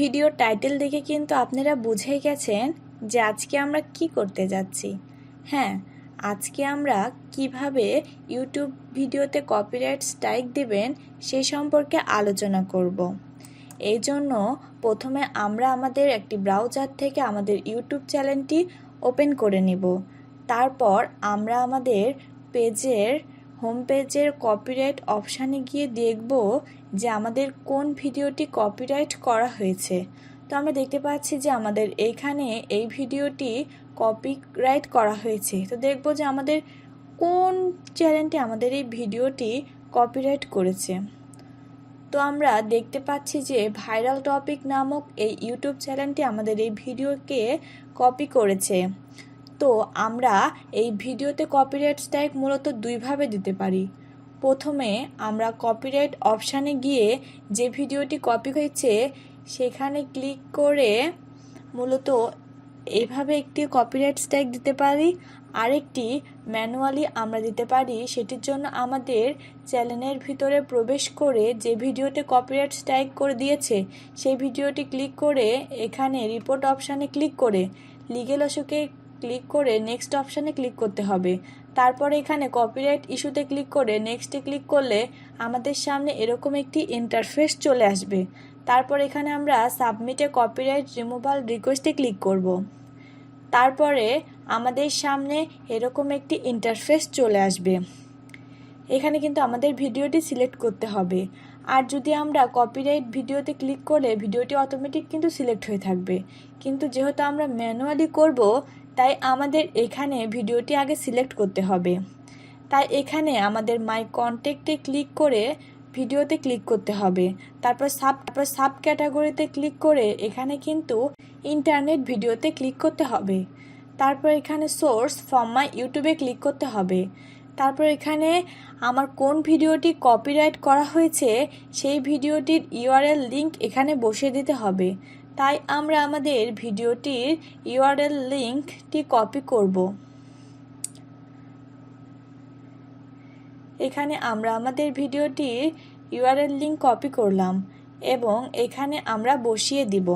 Video title দেখে কিন্তু আপনারা বুঝেই গেছেন যে আজকে আমরা কি করতে যাচ্ছি। হ্যাঁ আজকে আমরা কীভাবে ইউটিউব ভিডিওতে কপিরাইট স্ট্রাইক দেবেন সেই সম্পর্কে আলোচনা করব। এই জন্য প্রথমে আমরা আমাদের একটি ব্রাউজার থেকে আমাদের ইউটিউব চ্যানেলটি ওপেন করে নিব। তারপর আমরা আমাদের পেজের হোম পেজের কপিরাইট অপশানে গিয়ে দেখব যে আমাদের কোন ভিডিওটি কপিরাইট করা হয়েছে। তো আমরা দেখতে পাচ্ছি যে আমাদের এইখানে এই ভিডিওটি কপিরাইট করা হয়েছে। তো দেখব যে আমাদের কোন চ্যানেলটি আমাদের এই ভিডিওটি কপিরাইট করেছে। তো আমরা দেখতে পাচ্ছি যে ভাইরাল টপিক নামক এই ইউটিউব চ্যানেলটি আমাদের এই ভিডিওকে কপি করেছে। তো আমরা এই ভিডিওতে কপিরাইট স্ট্রাইক মূলত দুইভাবে দিতে পারি। প্রথমে আমরা কপিরাইট অপশানে গিয়ে যে ভিডিওটি কপি হয়েছে, সেখানে ক্লিক করে মূলত এভাবে একটি কপিরাইট স্ট্রাইক দিতে পারি। আরেকটি ম্যানুয়ালি আমরা দিতে পারি, সেটির জন্য আমাদের চ্যানেলের ভিতরে প্রবেশ করে যে ভিডিওতে কপিরাইট স্ট্রাইক করে দিয়েছে, সেই ভিডিওটি ক্লিক করে এখানে রিপোর্ট অপশানে ক্লিক করে লিগেল অশোকে ক্লিক করে নেক্সট অপশানে ক্লিক করতে হবে। তারপরে এখানে কপিরাইট ইস্যুতে ক্লিক করে নেক্সটে ক্লিক করলে আমাদের সামনে এরকম একটি ইন্টারফেস চলে আসবে। তারপর এখানে আমরা সাবমিটে কপিরাইট রিমুভাল রিকোয়েস্টে ক্লিক করব। তারপরে আমাদের সামনে এরকম একটি ইন্টারফেস চলে আসবে। এখানে কিন্তু আমাদের ভিডিওটি সিলেক্ট করতে হবে। আর যদি আমরা কপিরাইট ভিডিওতে ক্লিক করলে ভিডিওটি অটোমেটিক কিন্তু সিলেক্ট হয়ে থাকবে। কিন্তু যেহেতু আমরা ম্যানুয়ালি করব তাই আমাদের এখানে ভিডিওটি আগে সিলেক্ট করতে হবে। তাই এখানে আমাদের মাই কন্ট্যাক্টে ক্লিক করে ভিডিওতে ক্লিক করতে হবে। তারপর সাব তারপর সাব ক্যাটাগরিতে ক্লিক করে এখানে কিন্তু ইন্টারনেট ভিডিওতে ক্লিক করতে হবে। তারপর এখানে সোর্স ফ্রম মাই ইউটিউবে ক্লিক করতে হবে। তারপর এখানে আমার কোন ভিডিওটি কপিরাইট করা হয়েছে, সেই ভিডিওটির ইউআরএল লিংক এখানে বসিয়ে দিতে হবে। তাই আমরা আমাদের ভিডিওটির ইউআরএল লিঙ্কটি কপি করব। এখানে আমরা আমাদের ভিডিওটির ইউআরএল লিঙ্ক কপি করলাম এবং এখানে আমরা বসিয়ে দিব।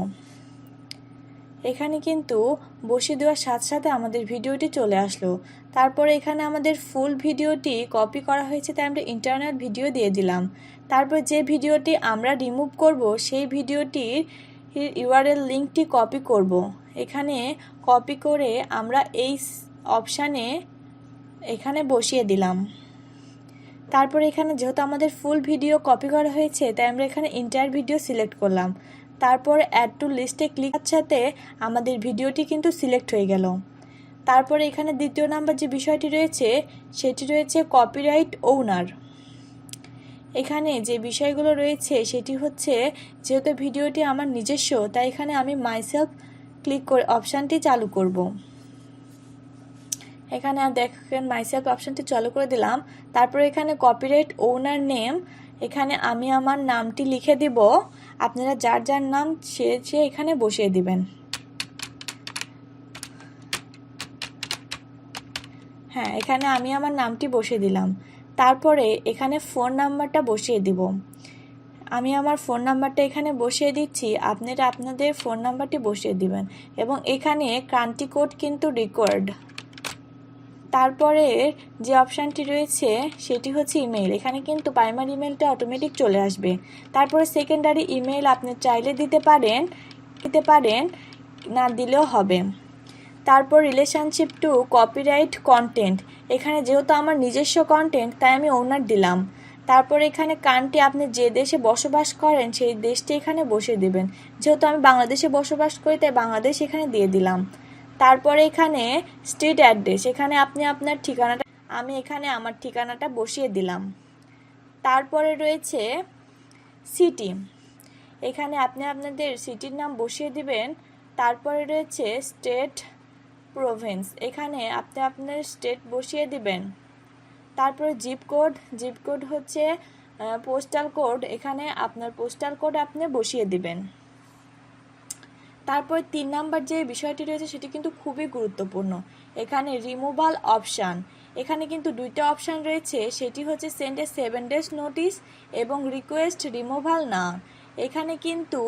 এখানে কিন্তু বসিয়ে দেওয়ার সাথে সাথে আমাদের ভিডিওটি চলে আসলো। তারপরে এখানে আমাদের ফুল ভিডিওটি কপি করা হয়েছে তাই আমরা ইন্টারনেট ভিডিও দিয়ে দিলাম। তারপর যে ভিডিওটি আমরা রিমুভ করব, সেই ভিডিওটির ইউআরএল লিঙ্কটি কপি করব। এখানে কপি করে আমরা এই অপশানে এখানে বসিয়ে দিলাম। তারপর এখানে যেহেতু আমাদের ফুল ভিডিও কপি করা হয়েছে, তাই আমরা এখানে ইন্টার ভিডিও সিলেক্ট করলাম। তারপর অ্যাড টু লিস্টে ক্লিক সাথে আমাদের ভিডিওটি কিন্তু সিলেক্ট হয়ে গেল। তারপরে এখানে দ্বিতীয় নাম্বার যে বিষয়টি রয়েছে, সেটি রয়েছে কপিরাইট ওনার এখানে যে বিষয়গুলো রয়েছে সেটি হচ্ছে, যেহেতু ভিডিওটি আমার নিজস্ব, তাই এখানে আমি মাইসেলফ ক্লিক করে অপশানটি চালু করব। এখানে দেখেন মাইসেলফ অপশানটি চালু করে দিলাম। তারপর এখানে কপিরাইট ওনার নেম এখানে আমি আমার নামটি লিখে দিব। আপনারা যার যার নাম সে সে এখানে বসিয়ে দিবেন। হ্যাঁ এখানে আমি আমার নামটি বসিয়ে দিলাম। তারপরে এখানে ফোন নাম্বারটা বসিয়ে দিব। আমি আমার ফোন নাম্বারটা এখানে বসিয়ে দিচ্ছি, আপনারা আপনাদের ফোন নাম্বারটি বসিয়ে দিবেন এবং এখানে ক্রান্তি কোড কিন্তু রেকর্ড তারপরে যে অপশানটি রয়েছে সেটি হচ্ছে ইমেল এখানে কিন্তু প্রাইমারি ইমেলটা অটোমেটিক চলে আসবে। তারপরে সেকেন্ডারি ইমেল আপনি চাইলে দিতে পারেন দিতে পারেন, না দিলেও হবে। তারপর রিলেশনশিপ টু কপিরাইট কন্টেন্ট এখানে যেহেতু আমার নিজস্ব কন্টেন্ট তাই আমি ওনার দিলাম। তারপর এখানে কানটি আপনি যে দেশে বসবাস করেন, সেই দেশটি এখানে বসে দিবেন। যেহেতু আমি বাংলাদেশে বসবাস করি, তাই বাংলাদেশ এখানে দিয়ে দিলাম। তারপরে এখানে স্ট্রিট অ্যাড্রেস এখানে আপনি আপনার ঠিকানাটা, আমি এখানে আমার ঠিকানাটা বসিয়ে দিলাম। তারপরে রয়েছে সিটি এখানে আপনি আপনাদের সিটির নাম বসিয়ে দিবেন। তারপরে রয়েছে স্টেট প্রভিন্স এখানে আপনি আপনার স্টেট বসিয়ে দিবেন। তারপরে জিপ কোড জিপ কোড হচ্ছে পোস্টাল কোড এখানে আপনার পোস্টাল কোড আপনি বসিয়ে দিবেন। তারপর তিন নাম্বার যে বিষয়টি রয়েছে, সেটি কিন্তু খুবই গুরুত্বপূর্ণ। এখানে রিমুভাল অপশান এখানে কিন্তু দুইটা অপশান রয়েছে, সেটি হচ্ছে সেন্ড সেভেন ডেজ নোটিস এবং রিকোয়েস্ট রিমুভাল না। এখানে কিন্তু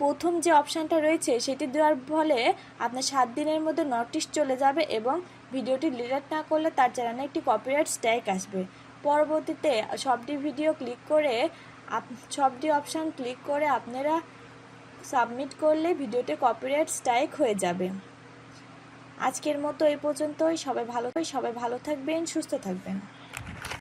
প্রথম যে অপশানটা রয়েছে, সেটি দেওয়ার ফলে আপনার সাত দিনের মধ্যে নোটিশ চলে যাবে এবং ভিডিওটি ডিলিট না করলে তার চ্যানেলে একটি কপিরাইট স্ট্রাইক আসবে। পরবর্তীতে সবটি ভিডিও ক্লিক করে সবটি অপশান ক্লিক করে আপনারা সাবমিট করলে ভিডিওতে কপিরাইট স্ট্রাইক হয়ে যাবে। আজকের মতো এই পর্যন্তই। সবাই ভালো সবাই ভালো থাকবেন, সুস্থ থাকবেন।